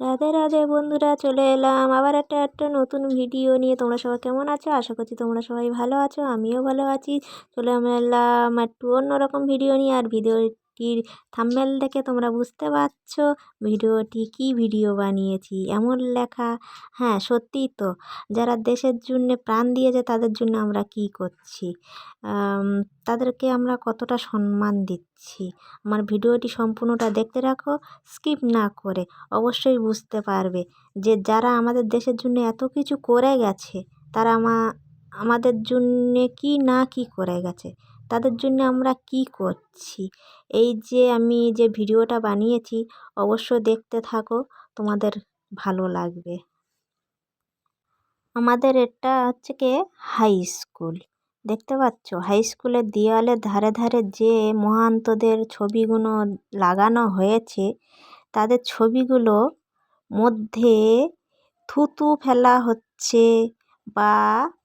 রাধে রাধে বন্ধুরা, চলে এলাম আবার একটা একটা নতুন ভিডিও নিয়ে। তোমরা সবাই কেমন আছো? আশা করছি তোমরা সবাই ভালো আছো, আমিও ভালো আছি। চলে এলাম একটু অন্যরকম ভিডিও নিয়ে। আর ভিডিওটির থাম্বনেল দেখে তোমরা বুঝতে পারছ ভিডিওটি কি ভিডিও বানিয়েছি, এমন লেখা। হ্যাঁ সত্যিই তো, যারা দেশের জন্য প্রাণ দিয়েছে তাদের জন্য আমরা কি করছি? তাদেরকে আমরা কতটা সম্মান দিচ্ছি? আমার ভিডিওটি সম্পূর্ণটা দেখতে রাখো স্কিপ না করে, অবশ্যই বুঝতে পারবে যে যারা আমাদের দেশের জন্য এত কিছু করে গেছে, তারা আমা, আমাদের জন্যে কি না কি করে গেছে, তাদের জন্য আমরা কি করছি? এই যে আমি যে ভিডিওটা বানিয়েছি, অবশ্য দেখতে থাকো, তোমাদের ভালো লাগবে। আমাদের এটা হচ্ছে কি হাই স্কুল দেখতে পাচ্ছ? হাই স্কুলের দেওয়ালের ধারে ধারে যে মহান্তদের ছবিগুলো লাগানো হয়েছে, তাদের ছবিগুলো মধ্যে থুতু ফেলা হচ্ছে বা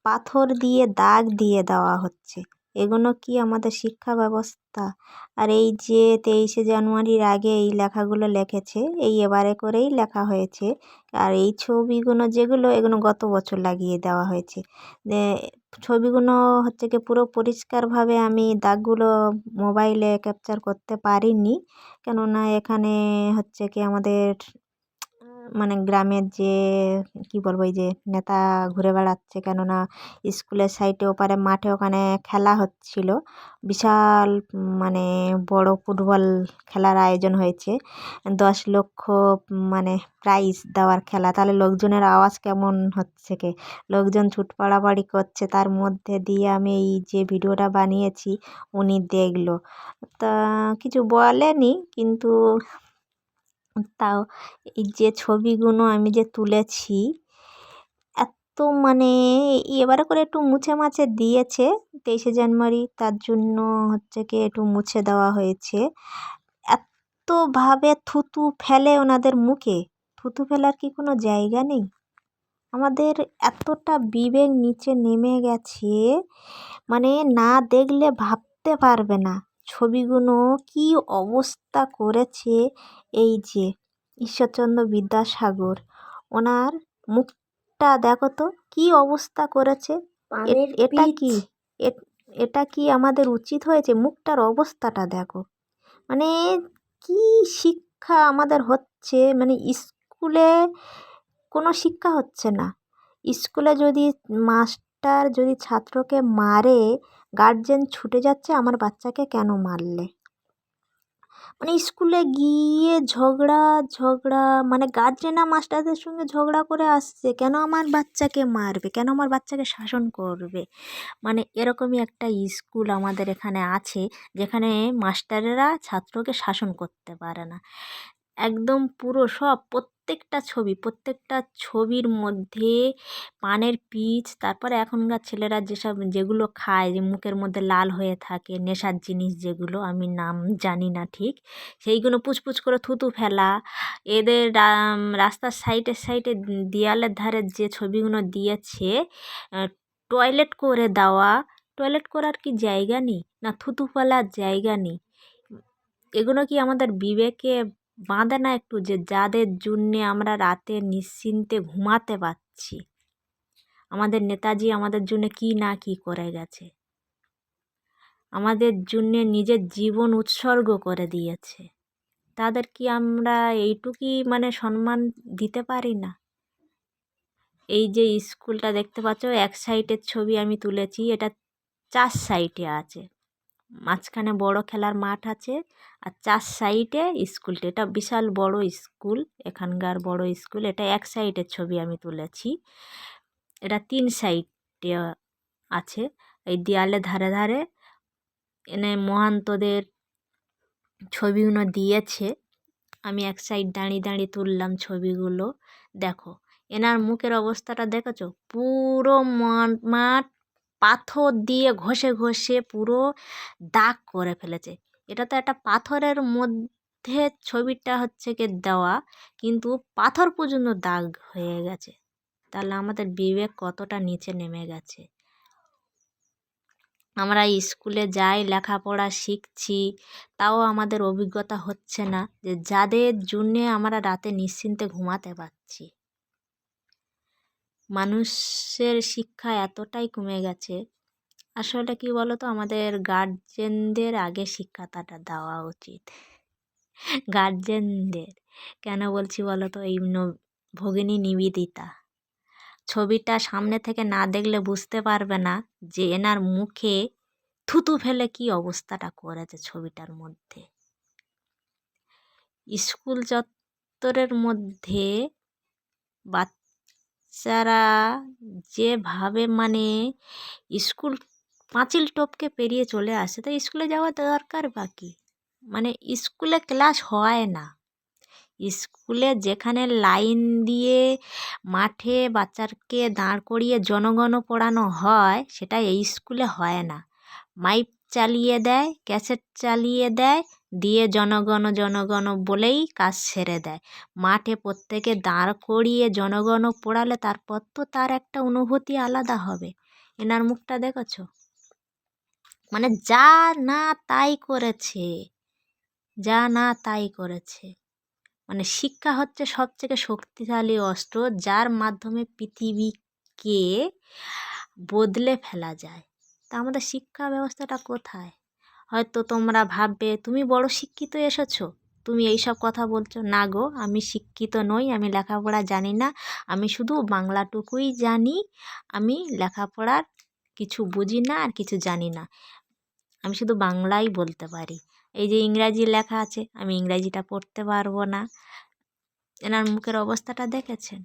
পাথর দিয়ে দাগ দিয়ে দেওয়া হচ্ছে। এগুলো কি আমাদের শিক্ষা ব্যবস্থা? আর এই যে তেইশে জানুয়ারির আগে এই লেখাগুলো লিখেছে, এই এবারে করেই লেখা হয়েছে। আর এই ছবিগুলো যেগুলো এগুলো গত বছর লাগিয়ে দেওয়া হয়েছে। ছবিগুলো হচ্ছে কি পুরো পরিষ্কারভাবে আমি দাগগুলো মোবাইলে ক্যাপচার করতে পারিনি। কেননা এখানে হচ্ছে কি আমাদের মানে গ্রামের যে, কী বলব, এই যে নেতা ঘুরে বেড়াচ্ছে, কেননা স্কুলের সাইডে ওপারে মাঠে ওখানে খেলা হচ্ছিল। বিশাল মানে বড় ফুটবল খেলার আয়োজন হয়েছে। দশ লক্ষ মানে প্রাইজ দেওয়ার খেলা। তাহলে লোকজনের আওয়াজ কেমন হচ্ছে কে? লোকজন ছুট পাড়াপাড়ি করছে। তার মধ্যে দিয়ে আমি এই যে ভিডিওটা বানিয়েছি, উনি দেখল। তা কিছু বলেনি, কিন্তু তাও এই যে ছবিগুলো আমি যে তুলেছি, এত মানে এবারে করে একটু মুছে মাছে দিয়েছে। তেইশে জানুয়ারি তার জন্য হচ্ছে কি একটু মুছে দেওয়া হয়েছে। এতভাবে থুতু ফেলে ওনাদের মুখে। থুতু ফেলার কি কোনো জায়গা নেই? আমাদের এতটা বিবেক নিচে নেমে গেছে মানে না দেখলে ভাবতে পারবে না। ছবিগুলো কী অবস্থা করেছে এই যে ঈশ্বরচন্দ্র বিদ্যাসাগর? ওনার মুখটা দেখো তো কী অবস্থা করেছে? এটা কি? এটা কি আমাদের উচিত হয়েছে? মুখটার অবস্থাটা দেখো। মানে কী শিক্ষা আমাদের হচ্ছে? মানে স্কুলে কোনো শিক্ষা হচ্ছে না। স্কুলে যদি মাস্টার যদি ছাত্রকে মারে গার্জেন ছুটে যাচ্ছে, আমার বাচ্চাকে কেন মারলে? মানে স্কুলে গিয়ে ঝগড়া ঝগড়া মানে গার্জেনরা মাস্টারদের সঙ্গে ঝগড়া করে আসছে, কেন আমার বাচ্চাকে মারবে? কেন আমার বাচ্চাকে শাসন করবে? মানে এরকমই একটা স্কুল আমাদের এখানে আছে, যেখানে মাস্টারেরা ছাত্রকে শাসন করতে পারে না। একদম পুরো সব, প্রত্যেকটা ছবি, প্রত্যেকটা ছবির মধ্যে পানের পিচ, তারপরে এখনকার ছেলেরা যেসব, যেগুলো খায়, যে মুখের মধ্যে লাল হয়ে থাকে, নেশার জিনিস যেগুলো, আমি নাম জানি না ঠিক, সেইগুলো পুচপুচ করে থুতু ফেলা, এদের রাস্তার সাইডে সাইডে দেয়ালের ধারে যে ছবিগুলো দিয়েছে টয়লেট করে দেওয়া, টয়লেট করার কি জায়গা নেই? না থুতু ফেলার জায়গা নেই? এগুলো কি আমাদের বিবেকে বাঁধে না একটু যে যাদের জন্যে আমরা রাতে নিশ্চিন্তে ঘুমাতে পারছি। আমাদের নেতাজি আমাদের জন্য কী না কী করে গেছে। আমাদের জন্যে নিজের জীবন উৎসর্গ করে দিয়েছে। তাদের কি আমরা এইটুকুই মানে সম্মান দিতে পারি না? এই যে স্কুলটা দেখতে পাচ্ছ, এক সাইডের ছবি আমি তুলেছি, এটা চার সাইডে আছে। মাঝখানে বড় খেলার মাঠ আছে আর চার সাইডে স্কুলটা এটা বিশাল বড় স্কুল, এখানকার বড় স্কুল। এটা এক সাইডের ছবি আমি তুলেছি। এটা তিন সাইডে আছে। এই দেয়ালে ধারে ধারে এনে মহান্তদের ছবিগুলো দিয়েছে। আমি এক সাইড দাঁড়িয়ে দাঁড়িয়ে তুললাম ছবিগুলো। দেখো, এনার মুখের অবস্থাটা দেখেছ? পুরো মাঠ পাথর দিয়ে ঘষে ঘষে পুরো দাগ করে ফেলেছে। এটা তো একটা পাথরের মধ্যে ছবিটা হচ্ছে কি দেওয়া, কিন্তু পাথর পর্যন্ত দাগ হয়ে গেছে। তাহলে আমাদের বিবেক কতটা নিচে নেমে গেছে? আমরা স্কুলে যাই, লেখাপড়া শিখছি, তাও আমাদের অভিজ্ঞতা হচ্ছে না যে যাদের জন্যে আমরা রাতে নিশ্চিন্তে ঘুমাতে পারছি। মানুষের শিক্ষা এতটাই কমে গেছে। আসলে কি বলো তো আমাদের গার্জেনদের আগে শিক্ষাটা দেওয়া উচিত। গার্জেনদের কেন বলছি বলো তো এই ভগিনী নিবেদিতা। ছবিটা সামনে থেকে না দেখলে বুঝতে পারবে না যে এনার মুখে থুতু ফেলে কি অবস্থাটা করেছে ছবিটার মধ্যে। স্কুল চত্বরের মধ্যে বাচ্চারা যেভাবে মানে স্কুল পাঁচিল টপকে পেরিয়ে চলে আসে, তো স্কুলে যাওয়া দরকার বাকি মানে স্কুলে ক্লাস হয় না। স্কুলে যেখানে লাইন দিয়ে মাঠে বাচ্চাকে দাঁড় করিয়ে জনগণ পড়ানো হয়, সেটা এই স্কুলে হয় না। মাইক চালিয়ে দেয়, ক্যাসেট চালিয়ে দেয়, দিয়ে জনগণ জনগণ বলেই কাজ ছেড়ে দেয়। মাঠে প্রত্যেকে দাঁড় করিয়ে জনগণ পড়ালে তারপর তো তার একটা অনুভূতি আলাদা হবে। এনার মুখটা দেখেছ? মানে যা না তাই করেছে, যা না তাই করেছে। মানে শিক্ষা হচ্ছে সবথেকে শক্তিশালী অস্ত্র, যার মাধ্যমে পৃথিবীকে বদলে ফেলা যায়। তা আমাদের শিক্ষা ব্যবস্থাটা কোথায়? হয়তো তোমরা ভাববে, তুমি বড় শিক্ষিত এসেছ? তুমি এই সব কথা বলছো? না গো, আমি শিক্ষিত নই, আমি লেখাপড়া জানি না। আমি শুধু বাংলাটুকুই জানি, আমি লেখাপড়ার কিছু বুঝি না আর কিছু জানি না। আমি শুধু বাংলাই বলতে পারি। এই যে ইংরাজি লেখা আছে, আমি ইংরাজিটা পড়তে পারব না। এনার মুখের অবস্থাটা দেখেছেন?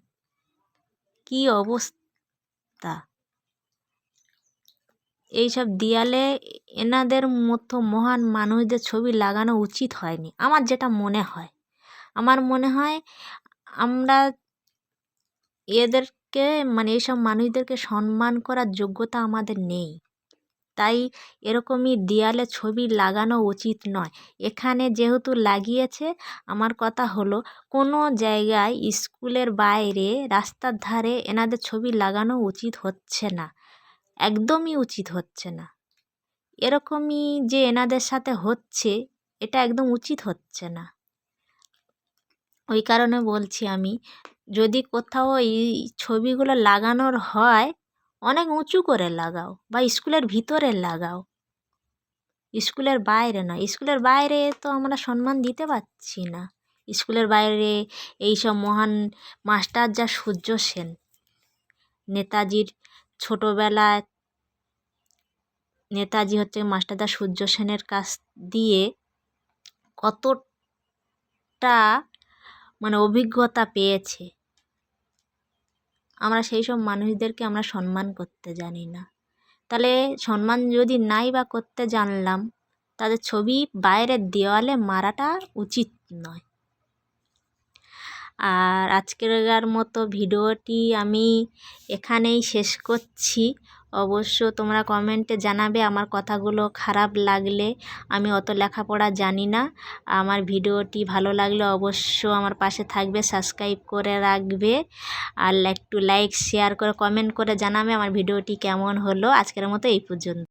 কি অবস্থা? এইসব দেয়ালে এনাদের মতো মহান মানুষদের ছবি লাগানো উচিত হয়নি। আমার যেটা মনে হয়, আমার মনে হয় আমরা এদেরকে মানে এইসব মানুষদেরকে সম্মান করার যোগ্যতা আমাদের নেই। তাই এরকমই দেয়ালে ছবি লাগানো উচিত নয়। এখানে যেহেতু লাগিয়েছে, আমার কথা হলো কোনো জায়গায় স্কুলের বাইরে রাস্তার ধারে এনাদের ছবি লাগানো উচিত হচ্ছে না। একদমই উচিত হচ্ছে না। এরকমই যে এনাদের সাথে হচ্ছে, এটা একদম উচিত হচ্ছে না। ওই কারণে বলছি আমি, যদি কোথাও এই ছবিগুলো লাগানোর হয়, অনেক উঁচু করে লাগাও বা স্কুলের ভিতরে লাগাও। স্কুলের বাইরে নয়, স্কুলের বাইরে তো আমরা সম্মান দিতে পারছি না। স্কুলের বাইরে এই সব মহান মাস্টার যা সূর্য সেন, নেতাজির ছোটোবেলায় নেতাজি হচ্ছে মাস্টারদা সূর্য সেনের কাছ দিয়ে কতটা মানে অভিজ্ঞতা পেয়েছে। আমরা সেই সব মানুষদেরকে আমরা সম্মান করতে জানি না। তাহলে সম্মান যদি নাই বা করতে জানলাম তাদের ছবি বাইরের দেওয়ালে মারাটা উচিত নয়। আর আজকের মতো ভিডিওটি আমি এখানেই শেষ করছি। অবশ্য তোমরা কমেন্টে জানাবে আমার কথাগুলো খারাপ লাগলে, আমি অত লেখাপড়া জানি না। আমার ভিডিওটি ভালো লাগলে অবশ্য আমার পাশে থাকবে সাবস্ক্রাইব করে রাখবে। আর একটু লাইক শেয়ার করে কমেন্ট করে জানাবে আমার ভিডিওটি কেমন হলো। আজকের মতো এই পর্যন্ত।